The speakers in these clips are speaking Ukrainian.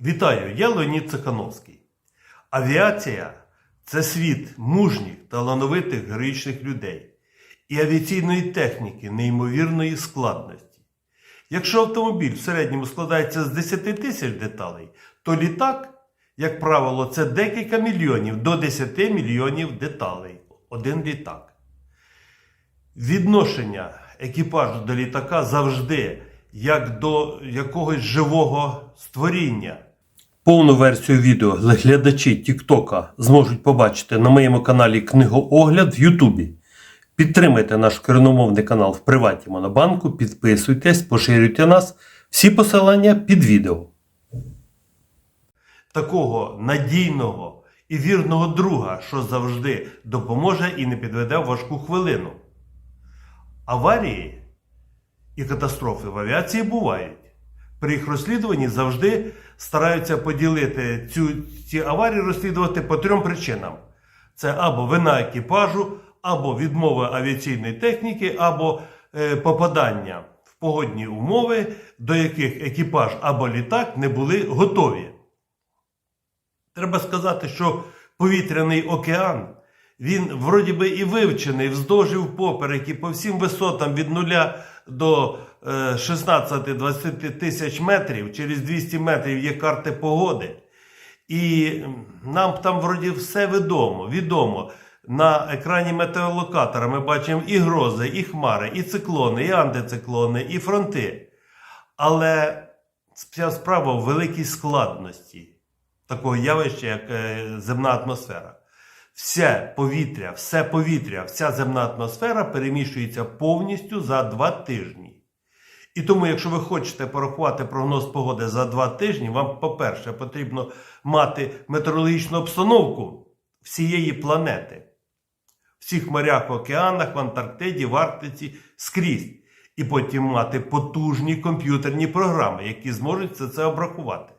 Вітаю, я Леонід Цехановський. Авіація це світ мужніх, талановитих героїчних людей і авіаційної техніки неймовірної складності. Якщо автомобіль в середньому складається з 10 тисяч деталей, то літак, як правило, це декілька мільйонів до 10 мільйонів деталей. Один літак. Відношення екіпажу до літака завжди як до якогось живого створіння. Повну версію відео глядачі Тіктока зможуть побачити на моєму каналі Книгоогляд в Ютубі. Підтримайте наш кореномовний канал в приваті Монобанку, підписуйтесь, поширюйте нас. Всі посилання під відео. Такого надійного і вірного друга, що завжди допоможе і не підведе важку хвилину. Аварії і катастрофи в авіації бувають. При їх розслідуванні завжди стараються поділити цю, ці аварії розслідувати по трьом причинам: це або вина екіпажу, або відмова авіаційної техніки, або е, попадання в погодні умови, до яких екіпаж або літак не були готові. Треба сказати, що повітряний океан він вроді би і вивчений вздовж і впоперек і по всім висотам від 0 до 16-20 тисяч метрів, через 200 метрів є карти погоди. І нам там вроді все відомо. відомо. На екрані метеолокатора ми бачимо і грози, і хмари, і циклони, і антициклони, і фронти. Але вся справа в великій складності такого явища, як е, земна атмосфера. Все повітря, все повітря, вся земна атмосфера переміщується повністю за два тижні. І тому, якщо ви хочете порахувати прогноз погоди за два тижні, вам, по-перше, потрібно мати метеорологічну обстановку всієї планети, всіх морях, океанах, в Антарктиді, в Арктиці, скрізь. І потім мати потужні комп'ютерні програми, які зможуть все це обрахувати.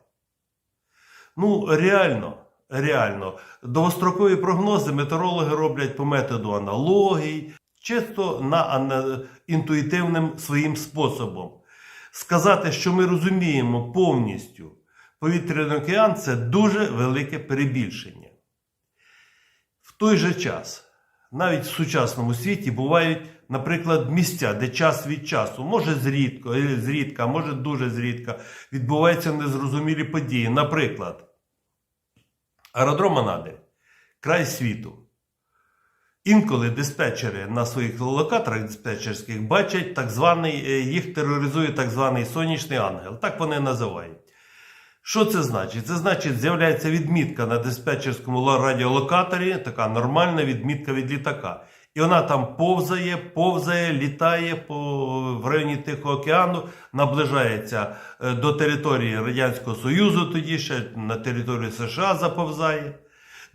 Ну, реально, реально, довгострокові прогнози метеорологи роблять по методу аналогій, чисто на інтуїтивним своїм способом. Сказати, що ми розуміємо повністю повітряний океан це дуже велике перебільшення. В той же час, навіть в сучасному світі бувають, наприклад, місця, де час від часу, може зрідко, е, зрідка, може дуже зрідка, відбуваються незрозумілі події. Наприклад, аеродром Анади, край світу. Інколи диспетчери на своїх локаторах диспетчерських бачать так званий, е, їх тероризує так званий сонячний ангел. Так вони називають. Що це значить? Це значить, з'являється відмітка на диспетчерському радіолокаторі, така нормальна відмітка від літака. І вона там повзає, повзає, літає по, в районі Тихого океану, наближається е, до території Радянського Союзу, тоді ще на територію США заповзає.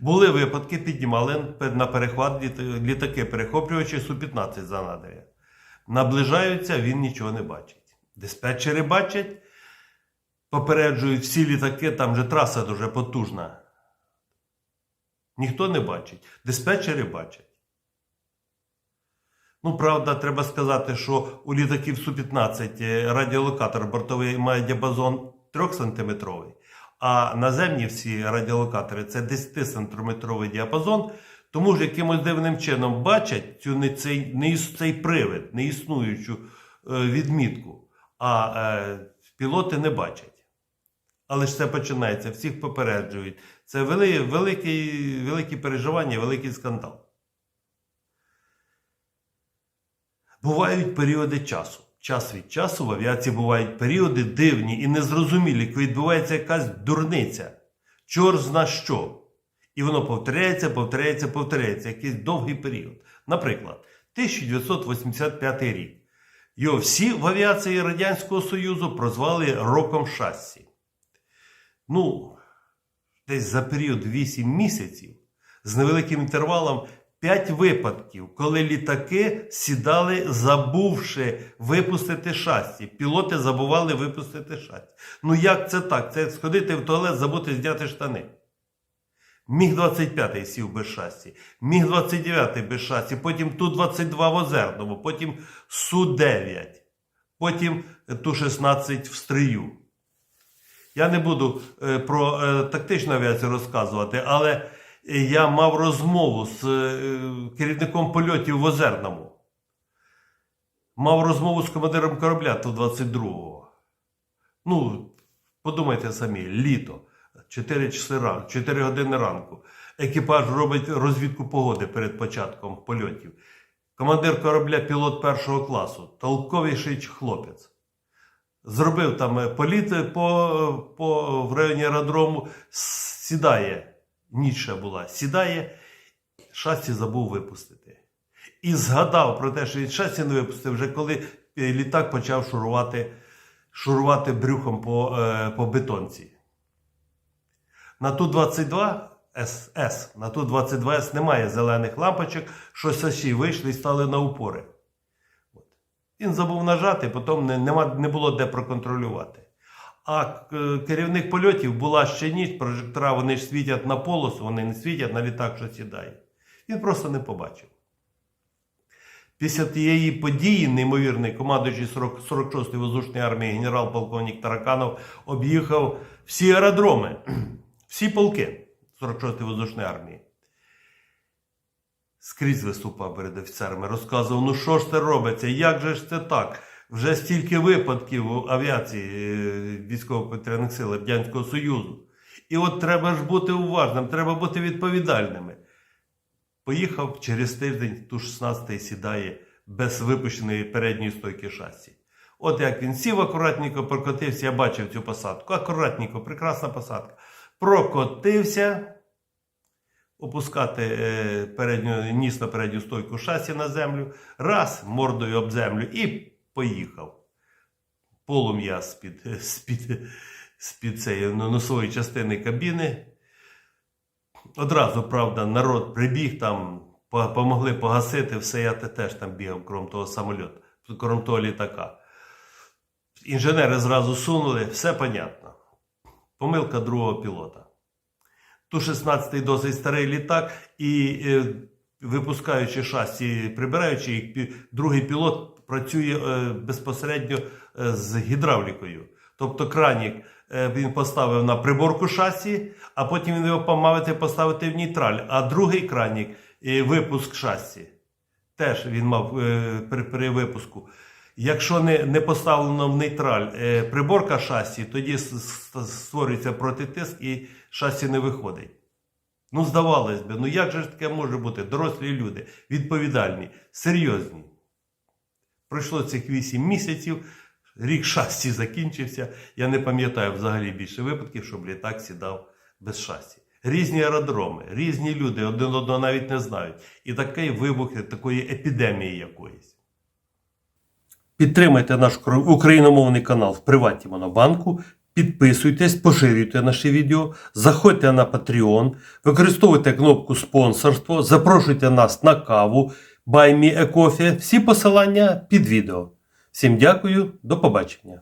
Були випадки, піднімали на перехват літаки, перехоплювачі Су-15 за надря. Наближаються, він нічого не бачить. Диспетчери бачать, попереджують всі літаки, там же траса дуже потужна. Ніхто не бачить. Диспетчери бачать. Ну, правда, треба сказати, що у літаків Су-15 е, радіолокатор бортовий має діапазон 3-сантиметровий, а наземні всі радіолокатори це 10-сантиметровий діапазон, тому ж якимось дивним чином бачать цю не цей, не цей привид, неіснуючу е, відмітку, а е, пілоти не бачать. Але ж це починається, всіх попереджують. Це вели, великі, великі переживання, великий скандал. Бувають періоди часу. Час від часу в авіації бувають періоди дивні і незрозумілі, коли відбувається якась дурниця. Чор зна що. І воно повторяється, повторяється, повторяється якийсь довгий період. Наприклад, 1985 рік. Його всі в авіації Радянського Союзу прозвали роком шасі. Ну, десь за період 8 місяців з невеликим інтервалом 5 випадків, коли літаки сідали, забувши випустити шасі. Пілоти забували випустити шасі. Ну як це так? Це сходити в туалет, забути зняти штани. Міг 25 сів без шасі, Міг 29 без шасі, потім Ту-22 в Озерному, потім Су-9, потім Ту-16 в Стрию. Я не буду е, про е, тактичну авіацію розказувати, але е, я мав розмову з е, керівником польотів в Озерному. Мав розмову з командиром корабля Ту-22. Ну, подумайте самі, літо, 4 часи ранку, 4 години ранку. Екіпаж робить розвідку погоди перед початком польотів. Командир корабля пілот першого класу, толковіший хлопець. Зробив там е, політ е, по, по, в районі аеродрому, сідає, ніч ще була, сідає, шасі забув випустити. І згадав про те, що він шасі не випустив, вже коли е, літак почав шурувати, шурувати брюхом по, е, по бетонці. На Ту-22 СС, на Ту-22С немає зелених лампочок, що саші вийшли і стали на упори. Він забув нажати, потім не, не було де проконтролювати. А е, керівник польотів була ще ніч, прожектора вони ж світять на полосу, вони не світять на літак, що сідає. Він просто не побачив. Після тієї події, неймовірний, командуючий 40 46-ї воздушної армії генерал-полковник Тараканов об'їхав всі аеродроми, всі полки 46-ї воздушної армії. Скрізь виступав перед офіцерами, розказував, ну що ж це робиться, як же ж це так? Вже стільки випадків авіації е, військово-повітряних сил Радянського Союзу. І от треба ж бути уважним, треба бути відповідальними. Поїхав через тиждень, ту 16 сідає без випущеної передньої стойки шасі. От як він сів акуратненько, прокотився, я бачив цю посадку. Акуратненько, прекрасна посадка. Прокотився, опускати е, передню, ніс на передню стойку шасі на землю, раз, мордою об землю і поїхав. Полум'я з-під, з-під, з-під цієї носової частини кабіни. Одразу, правда, народ прибіг там, по- помогли погасити, все я теж там бігав, крім того самольоту, крім того літака. Інженери зразу сунули, все понятно. Помилка другого пілота. Ту-16 досить старий літак, і е, випускаючи шасі, прибираючи їх, другий пілот працює е, безпосередньо е, з гідравлікою. Тобто кранік е, він поставив на приборку шасі, а потім він його помавити поставити в нейтраль. А другий кранік випуск шасі. Теж він мав при, при випуску. Якщо не, не поставлено в нейтраль приборка шасі, тоді створюється протитиск і шасі не виходить. Ну, здавалось би, ну як же таке може бути? Дорослі люди, відповідальні, серйозні. Пройшло цих 8 місяців, рік шасі закінчився. Я не пам'ятаю взагалі більше випадків, щоб літак сідав без шасі. Різні аеродроми, різні люди один одного навіть не знають. І такий вибух такої епідемії якоїсь. Підтримайте наш україномовний канал в Приваті Монобанку. Підписуйтесь, поширюйте наші відео, заходьте на Patreon, використовуйте кнопку спонсорство, запрошуйте нас на каву, Buy Me. Всі посилання під відео. Всім дякую, до побачення.